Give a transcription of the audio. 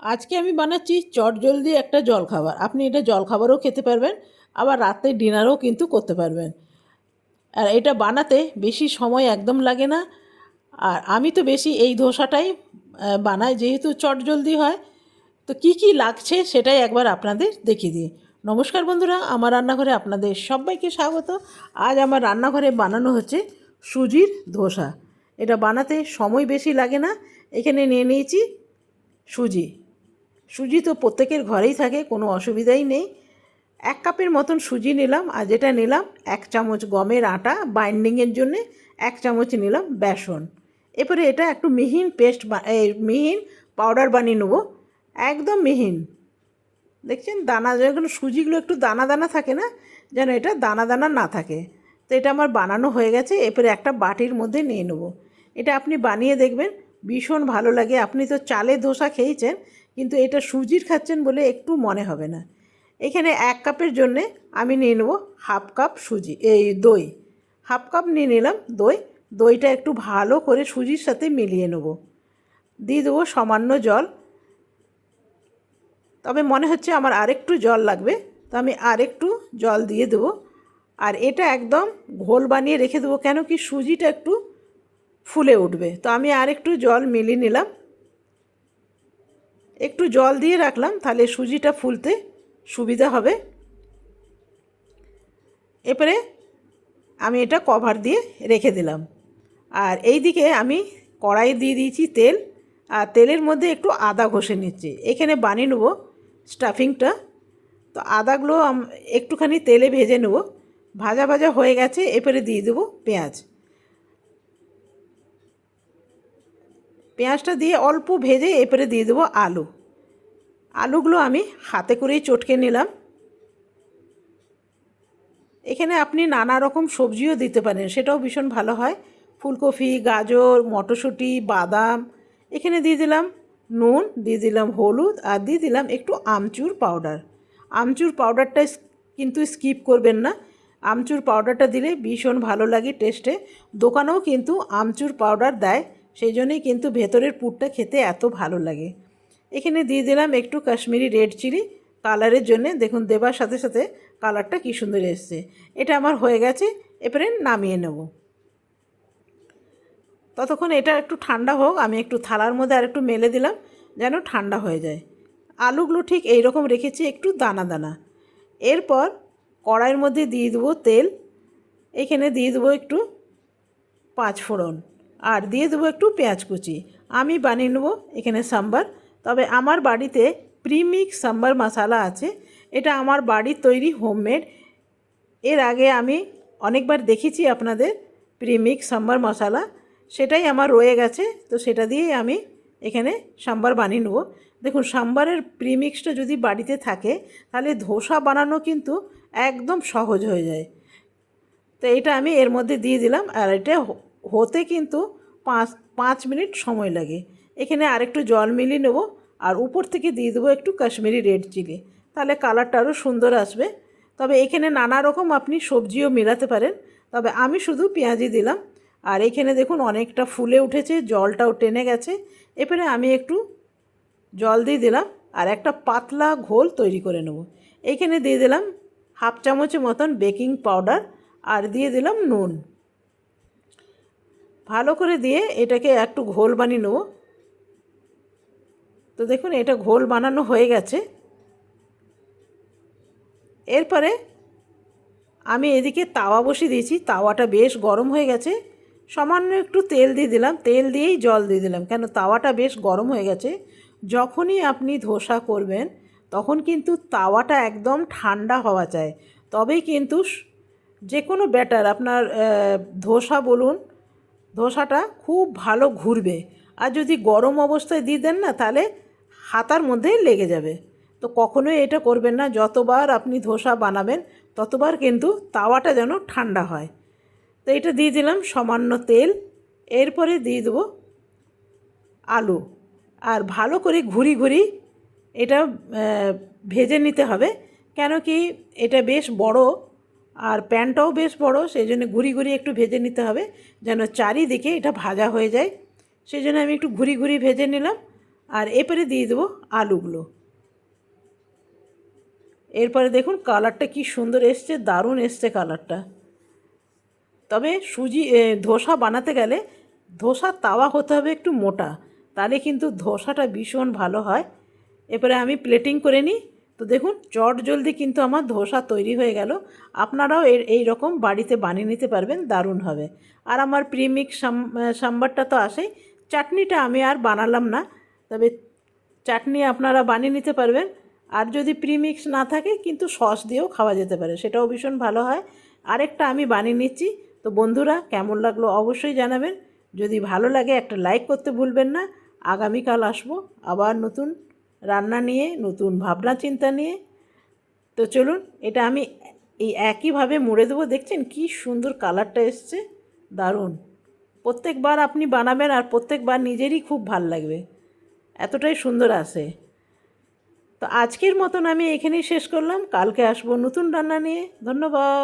আজকে আমি বানাচ্ছি চটজলদি একটা জলখাবার। আপনি এটা জলখাবারও খেতে পারবেন, আবার রাতে ডিনারও কিন্তু করতে পারবেন। আর এটা বানাতে বেশি সময় একদম লাগে না। আর আমি তো বেশি এই ধোসাটাই বানাই যেহেতু চটজলদি হয়। তো কি কি লাগছে সেটাই একবার আপনাদের দেখিয়ে দিই। নমস্কার বন্ধুরা, আমার রান্নাঘরে আপনাদের সবাইকে স্বাগত। আজ আমার রান্নাঘরে বানানো হচ্ছে সুজির ধোসা। এটা বানাতে সময় বেশি লাগে না। এখানে নিয়ে নিয়েছি সুজি। সুজি তো প্রত্যেকের ঘরেই থাকে, কোনো অসুবিধাই নেই। এক কাপের মতন সুজি নিলাম, আর যেটা নিলাম, এক চামচ গমের আটা, বাইন্ডিংয়ের জন্যে এক চামচ নিলাম বেসন। এরপরে এটা একটু মিহিন পেস্ট মিহিন পাউডার বানিয়ে নেব, একদম মিহিন। দেখছেন, দানা যখন সুজিগুলো একটু দানা দানা থাকে না, যেন এটা দানা দানা না থাকে। তো এটা আমার বানানো হয়ে গেছে, এরপরে একটা বাটির মধ্যে নিয়ে নেব। এটা আপনি বানিয়ে দেখবেন, ভীষণ ভালো লাগে। আপনি তো চালে ধোসা খেয়েছেন কিন্তু এটা সুজির খাচ্ছেন বলে একটু মনে হবে না। এখানে এক কাপের জন্যে আমি নিয়ে নেব হাফ কাপ সুজি, এই দই। হাফ কাপ নিয়ে নিলাম দই, দইটা একটু ভালো করে সুজির সাথে মিলিয়ে নেব। দিয়ে দেবো সামান্য জল। তবে মনে হচ্ছে আমার আরেকটু জল লাগবে, তো আমি আরেকটু জল দিয়ে দেবো। আর এটা একদম ঘোল বানিয়ে রেখে দেবো কেন কি সুজিটা একটু ফুলে উঠবে। তো আমি আরেকটু জল মিলিয়ে নিলাম। একটু জল দিয়ে রাখলাম, তাহলে সুজিটা ফুলতে সুবিধা হবে। এরপরে আমি এটা কভার দিয়ে রেখে দিলাম। আর এই দিকে আমি কড়াই দিয়ে দিয়েছি তেল, আর তেলের মধ্যে একটু আদা ঘষে নিচ্ছি। এখানে বানিয়ে নেব স্টাফিংটা তো আদাগুলো একটুখানি তেলে ভেজে নেব। ভাজা ভাজা হয়ে গেছে, এরপরে দিয়ে দেবো পেঁয়াজ। পেঁয়াজটা দিয়ে অল্প ভেজে এরপরে দিয়ে দেবো আলু। আলুগুলো আমি হাতে করেই চটকে নিলাম। এখানে আপনি নানা রকম সবজিও দিতে পারেন, সেটাও ভীষণ ভালো হয়। ফুলকপি, গাজর, মটরশুঁটি, বাদাম, এখানে দিয়ে দিলাম নুন, দিয়ে দিলাম হলুদ, আর দিয়ে দিলাম একটু আমচুর পাউডার। আমচুর পাউডারটা কিন্তু স্কিপ করবেন না। আমচুর পাউডারটা দিলে ভীষণ ভালো লাগে টেস্টে। দোকানেও কিন্তু আমচুর পাউডার দেয়। সেই জন্যই কিন্তু ভেতরের পুরটা খেতে এত ভালো লাগে। এখানে দিয়ে দিলাম একটু কাশ্মীরি রেড চিলি। কালারের জন্য দেখুন, দেবার সাথে সাথে কালারটা কী সুন্দর এসছে। এটা আমার হয়ে গেছে, এবারে নামিয়ে নেব। ততক্ষণ এটা একটু ঠান্ডা হোক, আমি একটু থালার মধ্যে আর একটু মেলে দিলাম, যেন ঠান্ডা হয়ে যায়। আলুগুলো ঠিক এই রকম রেখেছি, একটু দানা দানা। এরপর কড়াইয়ের মধ্যে দিয়ে দেবো তেল। এখানে দিয়ে দেবো একটু পাঁচ ফোড়ন। আর দিয়ে দেবো একটু পেঁয়াজ কুচি। আমি বানিয়ে নেব এখানে সাম্বার। তবে আমার বাড়িতে প্রিমিক্স সাম্বার মশালা আছে। এটা আমার বাড়ির তৈরি হোমমেড। এর আগে আমি অনেকবার দেখেছি আপনাদের প্রিমিক্স সাম্বার মশালা। সেটাই আমার রয়ে গেছে। তো সেটা দিয়েই আমি এখানে সাম্বার বানিয়ে নেব। দেখুন, সাম্বারের প্রিমিক্সটা যদি বাড়িতে থাকে, তাহলে ধোসা বানানো কিন্তু একদম সহজ হয়ে যায়। তো এটা আমি এর মধ্যে দিয়ে দিলাম আর এটা হতে কিন্তু পাঁচ পাঁচ মিনিট সময় লাগে। এখানে আরেকটু জল মিলিয়ে নেব আর উপর থেকে দিয়ে দেবো একটু কাশ্মীরি রেড চিলি। তাহলে কালারটা আরও সুন্দর আসবে। তবে এখানে নানা রকম আপনি সবজিও মেলাতে পারেন। তবে আমি শুধু পেঁয়াজি দিলাম। আর এখানে দেখুন অনেকটা ফুলে উঠেছে, জলটাও টেনে গেছে। এরপরে আমি একটু জল দিয়ে দিলাম আর একটা পাতলা ঘোল তৈরি করে নেব। এইখানে দিয়ে দিলাম হাফ চামচের মতন বেকিং পাউডার আর দিয়ে দিলাম নুন। ভালো করে দিয়ে এটাকে একটু ঘোল বানিয়ে নেব। তো দেখুন, এটা ঘোল বানানো হয়ে গেছে। এরপরে আমি এদিকে তাওয়া বসিয়ে দিয়েছি। তাওয়াটা বেশ গরম হয়ে গেছে। সামান্য একটু তেল দিয়ে দিলাম। তেল দিয়েই জল দিয়ে দিলাম। কেন, তাওয়াটা বেশ গরম হয়ে গেছে। যখনই আপনি ধোসা করবেন, তখন কিন্তু তাওয়াটা একদম ঠান্ডা হওয়া চাই। তবেই কিন্তু যে কোনো ব্যাটার, আপনার ধোসা বলুন ধোসাটা খুব ভালো ঘুরবে। আর যদি গরম অবস্থায় দিয়ে দেন না, তাহলে হাতার মধ্যে লেগে যাবে। তো কখনোই এটা করবেন না। যতবার আপনি ধোসা বানাবেন, ততবার কিন্তু তাওয়াটা যেন ঠান্ডা হয়। তো এটা দিয়ে দিলাম সামান্য তেল। এরপরে দিয়ে দেবো আলু। আর ভালো করে ঘুরি ঘুরি এটা ভেজে নিতে হবে। কেন কি এটা বেশ বড় আর প্যানটাও বেশ বড় সেই জন্য ঘুরি ঘুরি একটু ভেজে নিতে হবে, যেন চারিদিকে এটা ভাজা হয়ে যায়। সেই জন্য আমি একটু ঘুরি ঘুরি ভেজে নিলাম, আর এরপরে দিয়ে দেবো আলুগুলো। এরপরে দেখুন কালারটা কি সুন্দর এসছে, দারুণ এসছে কালারটা। তবে সুজি ধোসা বানাতে গেলে ধোসা তাওয়া হতে হবে একটু মোটা, তাহলে কিন্তু ধোসাটা ভীষণ ভালো হয়। এরপরে আমি প্লেটিং করে নিই তো দেখুন, চট জলদি কিন্তু আমার ধোসা তৈরি হয়ে গেল। আপনারাও এর, এই রকম বাড়িতে বানিয়ে নিতে পারবেন, দারুণ হবে। আর আমার প্রিমিক্স সাম্বারটা তো আসেই। চাটনিটা আমি আর বানালাম না, তবে চাটনি আপনারা বানিয়ে নিতে পারবেন। আর যদি প্রিমিক্স না থাকে, কিন্তু সস দিয়েও খাওয়া যেতে পারে, সেটাও ভীষণ ভালো হয়। আরেকটা আমি বানিয়ে নিচ্ছি। তো বন্ধুরা, কেমন লাগল অবশ্যই জানাবেন। যদি ভালো লাগে, একটা লাইক করতে ভুলবেন না। আগামীকাল আসব আবার নতুন রান্না নিয়ে, নতুন ভাবনা চিন্তা নিয়ে। তো চলুন, এটা আমি এই একইভাবে মুড়ে দেবো। দেখছেন কি সুন্দর কালারটা এসছে? দারুণ। প্রত্যেকবার আপনি বানাবেন আর প্রত্যেকবার নিজেরই খুব ভালো লাগবে। এতটাই সুন্দর আসে তো আজকের মতন আমি এখানেই শেষ করলাম। কালকে আসব নতুন রান্না নিয়ে। ধন্যবাদ।